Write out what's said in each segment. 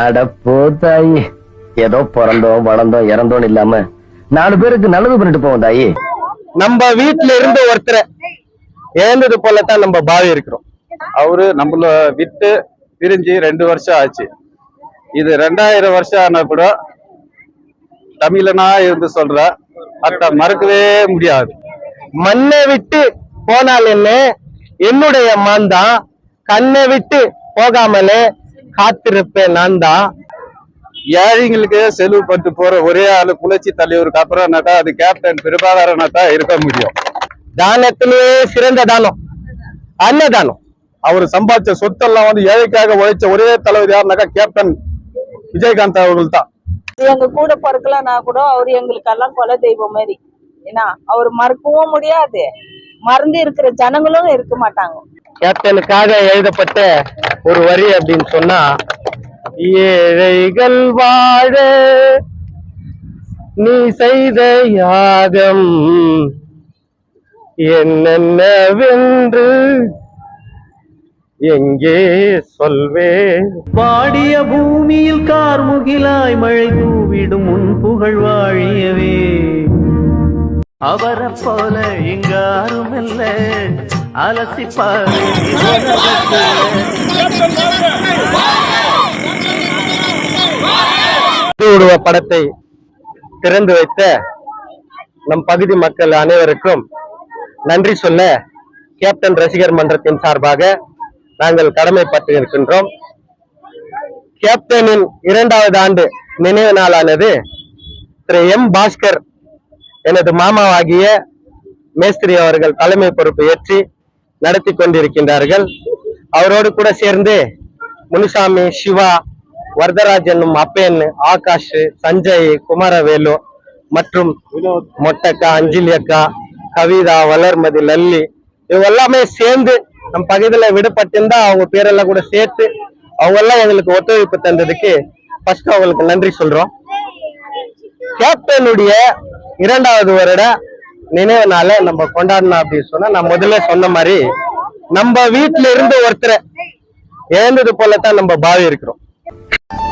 அட போத்தாயி ஏதோ பிறந்தோம் வளர்ந்தோம் இறந்தோம் இல்லாம நாலு பேருக்கு நல்லது பண்ணிட்டு போவோம் தாயி. நம்ம வீட்டுல இருந்து ஒருத்தரை ஏந்தது போலத்தான் நம்ம பாவி இருக்கிறோம். அவரு நம்மள விட்டு பிரிஞ்சு ரெண்டு வருஷம் ஆச்சு. இது ரெண்டாயிரம் வருஷம் ஆனா கூட தமிழனா இருந்து சொல்ற அத மறக்கவே முடியாது. மண்ணை விட்டு போனால் என்ன என்னுடைய மான்தான் கண்ணை விட்டு போகாமலே காத்திருப்பேன் நான் தான் ஏழைங்களுக்கு செலவு பண்ணிட்டு போற ஒரே ஆளு புரட்சி தலைவருக்கு அப்புறம்னாக்கா அது கேப்டன் பிரபாகரனா தான் இருக்க முடியும். தானத்திலேயே சிறந்த தானம். அன்னதானம். அவர் சம்பாதிச்ச சொத்தெல்லாம் வந்து ஏழைக்காக உழைச்ச ஒரே தலைவர் யாருனாக்கா கேப்டன் விஜயகாந்த் அவர்கள் தான் எங்க கூட பிறக்கலன்னா கூட அவர் எங்களுக்கெல்லாம் கொலை தெய்வம் மாதிரி. ஏன்னா அவர் மறக்கவும் முடியாது. மறந்து இருக்கிற ஜனங்களும் இருக்க மாட்டாங்க. கேப்டனுக்காக எழுதப்பட்ட ஒரு வரி அப்படின்னு சொன்னா ஏழைகள் வாழ நீ செய்த யாகம் என்னென்னவென்று எங்கே சொல்வேன் பாடிய பூமியில் கார்முகிலாய் மழை தூவிடும் உன் புகழ் வாழியவே. அவரை போல எங்காரும் இல்ல அலசி பாரு படத்தை திறந்து வைத்த நம் பகுதி மக்கள் அனைவருக்கும் நன்றி சொல்ல கேப்டன் ரசிகர் மன்றத்தின் சார்பாக நாங்கள் கடமைப்பட்டு இருக்கின்றோம் கேப்டனின் இரண்டாவது ஆண்டு நினைவு நாளானது திரு எம் பாஸ்கர் எனது மாமாவாகிய மேஸ்திரி அவர்கள் தலைமை பொறுப்பு ஏற்றி நடத்தி கொண்டிருக்கின்றார்கள். அவரோடு கூட சேர்ந்து முனுசாமி சிவா வரதராஜனும் அப்பேன் ஆகாஷ் சஞ்சய் குமாரவேலு மற்றும் மொட்டக்கா அஞ்சலி அக்கா கவிதா வளர்மதி லல்லி இவங்க எல்லாமே சேர்ந்து நம் பகுதியில விடுபட்டிருந்தா அவங்க பேரெல்லாம் கூட சேர்த்து அவங்க எல்லாம் எங்களுக்கு ஒத்துழைப்பு தந்ததுக்கு ஃபர்ஸ்ட் அவங்களுக்கு நன்றி சொல்றோம். கேப்டனுடைய இரண்டாவது வருட நினைவு நாளை நம்ம கொண்டாடணும் அப்படின்னு சொன்னா நான் முதல்ல சொன்ன மாதிரி நம்ம வீட்டுல இருந்து ஒருத்தரை இழந்தது போலத்தான் நம்ம பாவி இருக்கிறோம்.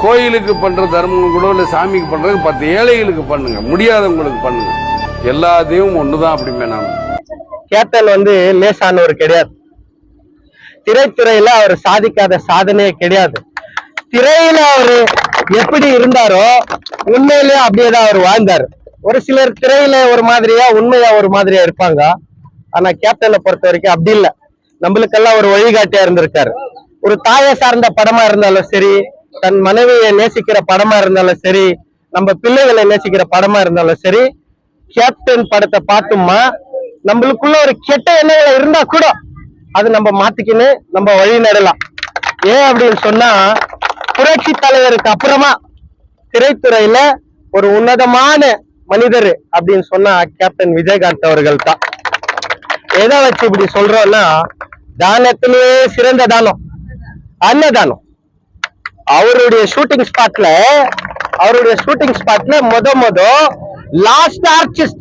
கோயிலுக்கு பண்ற தர்மம் கூட இல்ல சாமிக்கு பண்றது பத்து ஏழைகளுக்கு பண்ணுங்க முடியாதவங்களுக்கு பண்ணுங்க. எல்லா தெய்வம் ஒண்ணுதான் அப்படிமே நான் கேப்டன் வந்து லேசானவர் கிடையாது. திரைத்துறையில அவர் சாதிக்காத சாதனையே கிடையாது. திரையில அவரு எப்படி இருந்தாரோ உண்மையிலேயே அப்படியேதான் அவர் வாழ்ந்தாரு. ஒரு சிலர் திரையில ஒரு மாதிரியா உண்மையா ஒரு மாதிரியா இருப்பாங்க. ஆனா கேப்டனை பொறுத்த வரைக்கும் அப்படி இல்லை. நம்மளுக்கெல்லாம் ஒரு வழிகாட்டியா இருந்திருக்காரு. ஒரு தாயை சார்ந்த படமா இருந்தாலும் சரி தன் மனைவியை நேசிக்கிற படமா இருந்தாலும் சரி நம்ம பிள்ளைகளை நேசிக்கிற படமா இருந்தாலும் சரி கேப்டன் படத்தை பார்த்துமா நம்மளுக்குள்ள ஒரு கெட்ட எண்ணங்கள் இருந்தா கூட அது நம்ம மாத்திக்கின்னு நம்ம வழி நடலாம். ஏன் அப்படின்னு சொன்னா புரட்சி தலைவருக்கு அப்புறமா திரைத்துறையில ஒரு உன்னதமான மனிதர் அப்படின்னு சொன்னா கேப்டன் விஜயகாந்த் அவர்கள் தான் எதை வச்சு இப்படி சொல்றோம்னா தானத்திலே சிறந்த தானம் அன்னதானம். அவருடைய ஷூட்டிங் ஸ்பாட்ல அவருடைய ஷூட்டிங் ஸ்பாட்ல முத முத லாஸ்ட் ஆர்டிஸ்ட்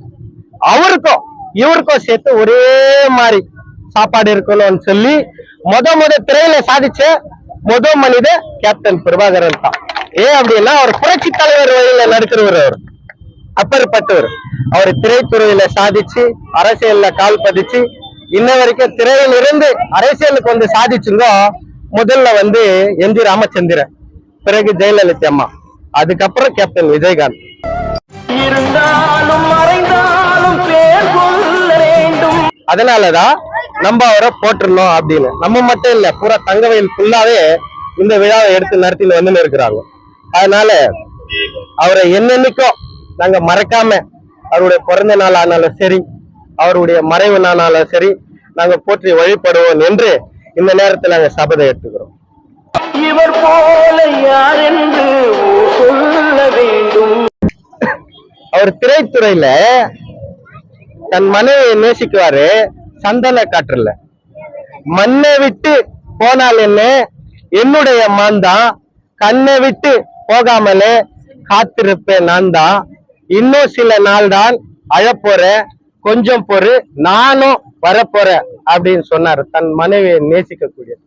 அவருக்கும் இவருக்கும் சேர்த்து ஒரே மாதிரி சாப்பாடு இருக்கணும்னு சொல்லி முத முத திரையில சாதிச்ச முத மனித கேப்டன் பிரபாகரன் தான். ஏன் அப்படின்னா அவர் புரட்சி தலைவர் வழியில நடக்கிறவர் அவர். அப்பேற்பட்டவர். அவர் திரைத்துறையில சாதிச்சு அரசியல்ல கால் பதிச்சு இன்ன வரைக்கும் திரையில இருந்து அரசியலுக்கு வந்து சாதிச்சுங்க முதல்ல வந்து என் ஜி ராமச்சந்திரன் பிறகு ஜெயலலிதா அம்மா அதுக்கப்புறம் கேப்டன் விஜயகாந்த். இருந்தாலும் மறைந்தாலும் பேர் கொள்ள வேண்டும். அதனாலதான் நம்ம அவரை போட்டுருந்தோம் அப்படின்னு. நம்ம மட்டும் இல்ல பூரா தங்கவயல் ஃபுல்லாவே இந்த விழாவை எடுத்து நடத்தின்னு வந்து இருக்கிறாங்க. அதனால அவரை என்னென்னைக்கும் நாங்க மறக்காம அவருடைய பிறந்த நாள் ஆனாலும் சரி அவருடைய மறைவு நாளானாலும் சரி நாங்க போற்றி வழிபடுவோம் என்று இந்த நேரத்தில் நாங்க சபதை எடுத்துக்கிறோம் இவர் போல யார் என்று சொல்ல வேண்டும். அவர் திரைத்துறையில தன் மனைவியை நேசிக்குவாரு சந்தன காற்றுல. மண்ணை விட்டு போனால் என்ன? என்னுடைய மான்தான் கண்ணை விட்டு போகாமலே காத்திருப்பேன் நான் தான். இன்னும் சில நாள் தான் அழப்போற கொஞ்சம் பொறு நானும் வரப்போறேன் அப்படின்னு சொன்னார். தன் மனைவியை நேசிக்கக்கூடியது.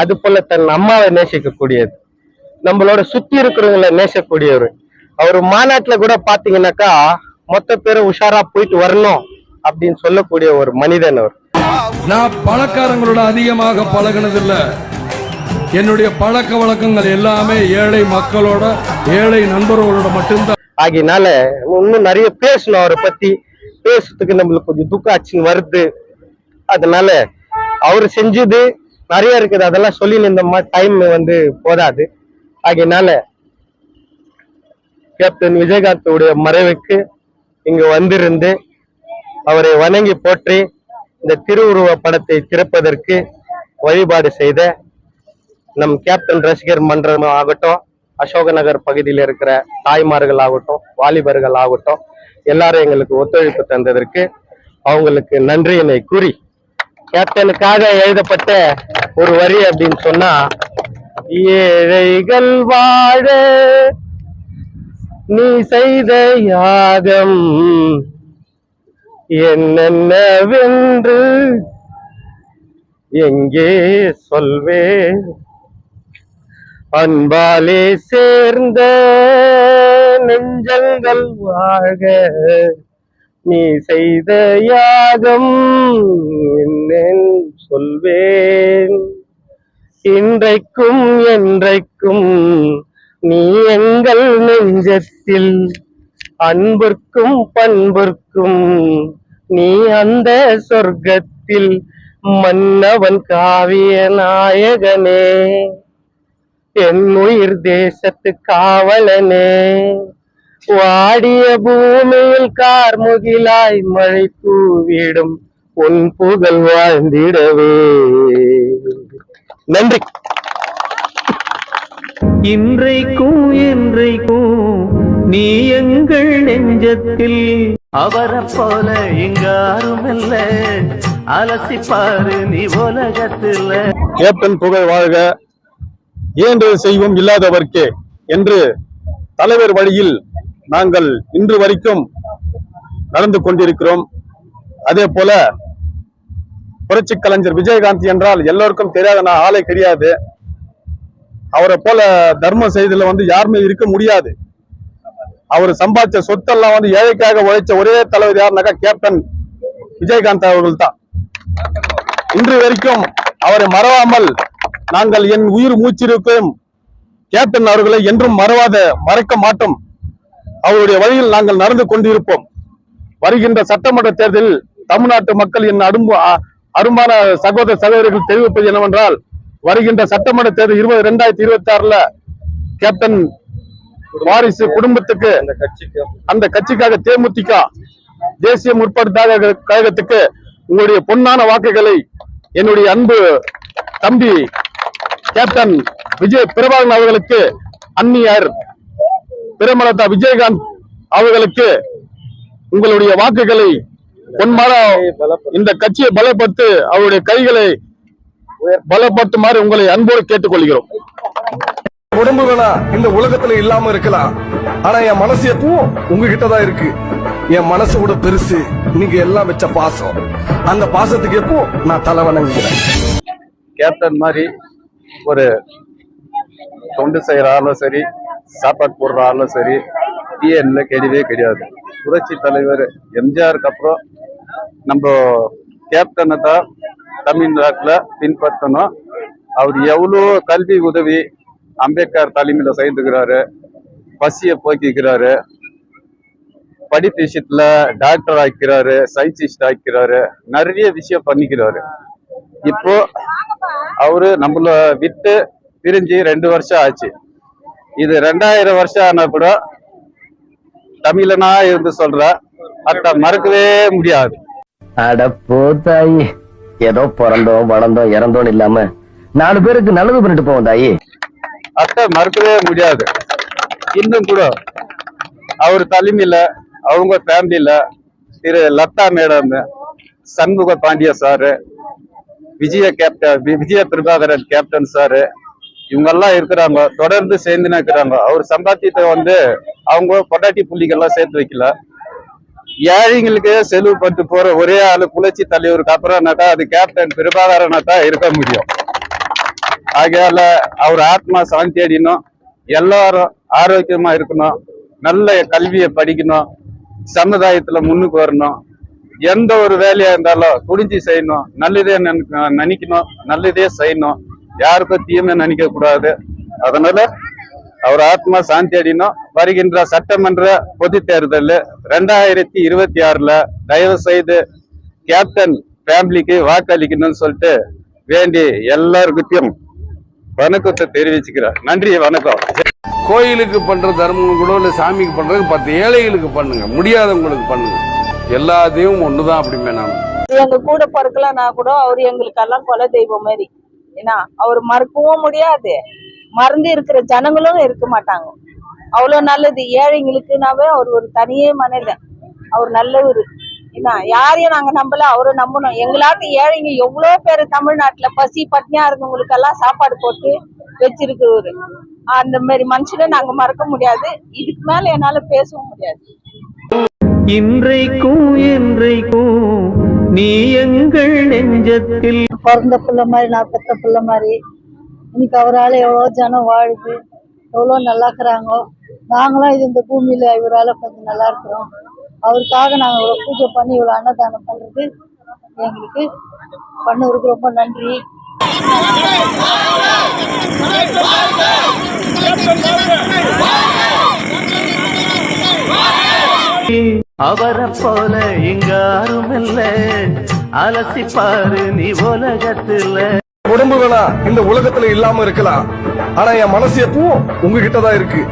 அது போல தன் அம்மாவை நேசிக்கக்கூடியது. நம்மளோட சுத்தி இருக்கிறவங்கள நேசக்கூடியவர் அவர் மாநாட்டுல கூட பாத்தீங்கன்னாக்கா மொத்த பேரும் உஷாரா போயிட்டு வரணும் அப்படின்னு சொல்லக்கூடிய ஒரு மனிதன் அவர். நான் பணக்காரங்களோட அதிகமாக பழகினதில்ல. என்னுடைய பழக்க வழக்கங்கள் எல்லாமே ஏழை மக்களோட ஏழை நண்பர்களோட மட்டும்தான். ஆகியனால இன்னும் நிறைய பேசணும் அவரை பத்தி. பேசுறதுக்கு நம்மளுக்கு கொஞ்சம் துக்கம் ஆச்சுன்னு வருது. அதனால அவர் செஞ்சது நிறைய இருக்குது. அதெல்லாம் சொல்லி இந்த டைம் வந்து போதாது. ஆகையினால கேப்டன் விஜயகாந்தோடைய மறைவுக்கு இங்கு வந்திருந்து அவரை வணங்கி போற்றி இந்த திருவுருவ படத்தை திறப்பதற்கு வழிபாடு செய்த நம் கேப்டன் ரசிகர் மன்றம் ஆகட்டும். அசோக நகர் பகுதியில் இருக்கிற தாய்மார்கள் ஆகட்டும் வாலிபர்கள் ஆகட்டும் எல்லாரும் எங்களுக்கு ஒத்துழைப்பு தந்ததற்கு அவங்களுக்கு நன்றியினை கூறி கேப்டனுக்காக எழுதப்பட்ட ஒரு வரி அப்படின்னு சொன்னா ஏழைகள் வாழ நீ செய்த யாகம் என்னென்னவென்று எங்கே சொல்வேன்? அன்பாலே சேர்ந்த நெஞ்சங்கள் வாழ்க. நீ செய்த யாகம் என்னென் சொல்வேன். இன்றைக்கும் என்றைக்கும் நீ எங்கள் நெஞ்சத்தில் அன்பிற்கும் பண்பிற்கும் நீ அந்த சொர்க்கத்தில் மன்னவன் காவிய நாயகனே என் உயிர் தேசத்து காவலனே. வாடிய பூமியில் கார்முகிலாய் மழை தூவிடும் உன் புகழ் வாழ்ந்திடவே. நன்றி. இன்றைக்கும் என்றைக்கும் நீ எங்கள் நெஞ்சத்தில். அவரை போல இங்காரும் இல்ல அலசிப்பாரு நீ உலகத்துல கேப்டன் புகழ் வாழ்க. இயன்றது செய்வோம் இல்லாதவர்க்கே? என்று தலைவர் வழியில் நாங்கள் இன்று வரைக்கும் நடந்து கொண்டிருக்கிறோம். அதே போல புரட்சி கலைஞர் விஜயகாந்த் என்றால் எல்லோருக்கும் தெரியாத நான் ஆளே கிடையாது அவரை போல தர்மம் செய்ததுல வந்து யாருமே இருக்க முடியாது. அவர் சம்பாதிச்ச சொத்தெல்லாம் வந்து ஏழைக்காக உழைச்ச ஒரே தலைவர் யாருனாக்கா கேப்டன் விஜயகாந்த் அவர்கள் தான் இன்று வரைக்கும் அவரை மறவாமல் நாங்கள் என் உயிர் மூச்சிருக்கும் கேப்டன் அவர்களை என்றும் மறவாத மறைக்க மாட்டோம். அவருடைய வழியில் நாங்கள் நடந்து கொண்டிருப்போம். வருகின்ற சட்டமன்ற தேர்தலில் தமிழ்நாட்டு மக்கள் என் அரும்பு அரும்பான சகோதர சகோதரிகள் தெரிவிப்பது என்னவென்றால் வருகின்ற சட்டமன்ற தேர்தல் இருபது ரெண்டாயிரத்தி இருபத்தி ஆறுல கேப்டன் வாரிசு குடும்பத்துக்கு அந்த கட்சிக்காக தேமுதிக தேசிய முற்படுத்தாத கழகத்துக்கு உங்களுடைய பொன்னான வாக்குகளை என்னுடைய அன்பு தம்பி கேப்டன் விஜய் பிரபாகரன் அவர்களுக்கு அந்நியர் பிரேமலதா விஜயகாந்த் அவர்களுக்கு உங்களுடைய வாக்குகளை பொன்மாற இந்த கட்சியை பலப்படுத்து அவருடைய கைகளை பலப்படுத்துமாறு உங்களை அன்போடு கேட்டுக்கொள்கிறோம். உடம்பு வேணா இந்த உலகத்துல இல்லாம இருக்கலாம். ஆனா என் மனசு எப்பவும் உங்ககிட்ட தான் இருக்கு. என் மனசு கூட பெருசு. நீங்க எல்லாம் வச்ச பாசம். அந்த பாசத்துக்கு எப்போ நான் தலை வணங்குகிறேன் கேப்டன் மாதிரி தொண்டு செய்கிற ஆளும் சரி சாப்பாடு போடுற ஆளும் சரி டிஎன்ல கிடையவே கிடையாது புரட்சி தலைவர் எம்ஜிஆருக்கு அப்புறம் நம்ம கேப்டனை தான் தமிழ்நாட்டில் பின்பற்றணும். அவர் எவ்வளோ கல்வி உதவி அம்பேத்கர் தலைமையில் செய்துக்கிறாரு பசியை போக்கிக்கிறாரு படிப்பு விஷயத்துல டாக்டர் ஆக்கிறாரு சயின்டிஸ்ட் ஆக்கிறாரு நிறைய விஷயம் பண்ணிக்கிறாரு. இப்போ அவரு நம்மள விட்டு பிரிஞ்சு ரெண்டு வருஷம் ஆச்சு. இது ரெண்டாயிரம் வருஷம் ஆனா கூட தமிழனா இருந்து சொல்ற அத மறக்கவே முடியாது. அட போ தாயி ஏதோ பிறந்தோம் வளர்ந்தோம் இறந்தோம் இல்லாம நாலு பேருக்கு நல்லது பண்ணிட்டு போவோம் தாயி. அத்தை மறக்கவே முடியாது. இன்னும் கூட அவர் தலைமையில அவங்க ஃபேமிலியில Thiru Latha madam Shanmuga Pandiya sir Vijaya captain Vijaya Prabhakaran captain sir இவங்கெல்லாம் இருக்கிறாங்க. தொடர்ந்து சேர்ந்துன்னு இருக்கிறாங்க. அவர் சம்பாத்தியத்தை வந்து அவங்க பொட்டாட்டி புள்ளிகள்லாம் சேர்த்து வைக்கல. ஏழைங்களுக்கு செலவு பண்ணிட்டு போற ஒரே ஆளு புரட்சி தலைவருக்கு அப்புறம்னாக்கா அது கேப்டன் பிரபாகரனா தான் இருக்க முடியும். ஆகையால அவர் ஆத்மா சாந்தி அடிக்கணும் எல்லாரும் ஆரோக்கியமா இருக்கணும். நல்ல கல்வியை படிக்கணும். சமுதாயத்துல முன்னுக்கு வரணும். எந்த ஒரு வேலையா இருந்தாலும் துணிஞ்சு செய்யணும். நல்லதே நினைக்க- நினைக்கணும். நல்லதே செய்யணும். யாருக்கும் தீமை நினைக்க கூடாது. அதனால அவர் ஆத்மா சாந்தி அடையணும். வருகின்ற சட்டமன்ற பொது தேர்தல் ரெண்டாயிரத்தி இருபத்தி ஆறுல தயவு செய்து கேப்டன் ஃபேமிலிக்கு வாக்களிக்கணும்னு சொல்லிட்டு வேண்டி எல்லாருக்கிட்டையும் வணக்கத்தை தெரிவிச்சுக்கிறேன். நன்றி வணக்கம். கோயிலுக்கு பண்ற தர்மம் கூட இல்ல சாமிக்கு பண்றது பத்து ஏழைகளுக்கு பண்ணுங்க. முடியாதவங்களுக்கு பண்ணுங்க. எல்லாத்தையும் ஒண்ணுதான் அப்படிமே நான். எங்க கூட பிறக்கலன்னா கூட அவர் எங்களுக்கெல்லாம் குல தெய்வம் மாதிரி. ஏன்னா அவர் மறக்கவும் முடியாது. மறந்து இருக்கிற ஜனங்களும் இருக்க மாட்டாங்க. அவ்வளவு நல்லது. ஏழைங்களுக்குனாவே அவர் ஒரு தனியே மனிதன். அவர் நல்லவர். ஏன்னா யாரையும் நாங்க நம்பல அவரை நம்பணும். எங்களாட்டு ஏழைங்க எவ்வளவு பேர் தமிழ்நாட்டுல பசி பட்னியா இருந்தவங்களுக்கு எல்லாம் சாப்பாடு போட்டு வச்சிருக்கிறவரு. அந்த மாதிரி மனுஷனை நாங்க மறக்க முடியாது. இதுக்கு மேல என்னால பேசவும் முடியாது. இன்றைக்கும் என்றைக்கும் நீ எங்கள் நெஞ்சத்தில். பிறந்த பிள்ளை மாதிரி நான் பெத்த பிள்ளை மாதிரி. இன்னைக்கு அவரால் எவ்வளோ ஜனம் வாழுது எவ்வளோ நல்லா இருக்கிறாங்க நாங்களும் இது இந்த பூமியில் இவரால் கொஞ்சம் நல்லா இருக்கிறோம் அவருக்காக நாங்கள் இவ்வளோ பூஜை பண்ணி இவ்வளோ அன்னதானம் பண்ணுறது எங்களுக்கு பண்ணவருக்கு ரொம்ப நன்றி. அவரை போல எங்காரும் இல்ல. அலசி பாரு நீ உலகத்துல. உடம்பு வேணா இந்த உலகத்துல இல்லாம இருக்கலாம். ஆனா என் மனசு எப்பவும் உங்ககிட்டதான் இருக்கு.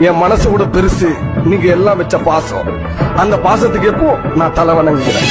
என் மனசு கூட பெருசு. நீங்க எல்லாம் வச்ச பாசம். அந்த பாசத்துக்கு எப்போ நான் தலை வணங்குகிறேன்.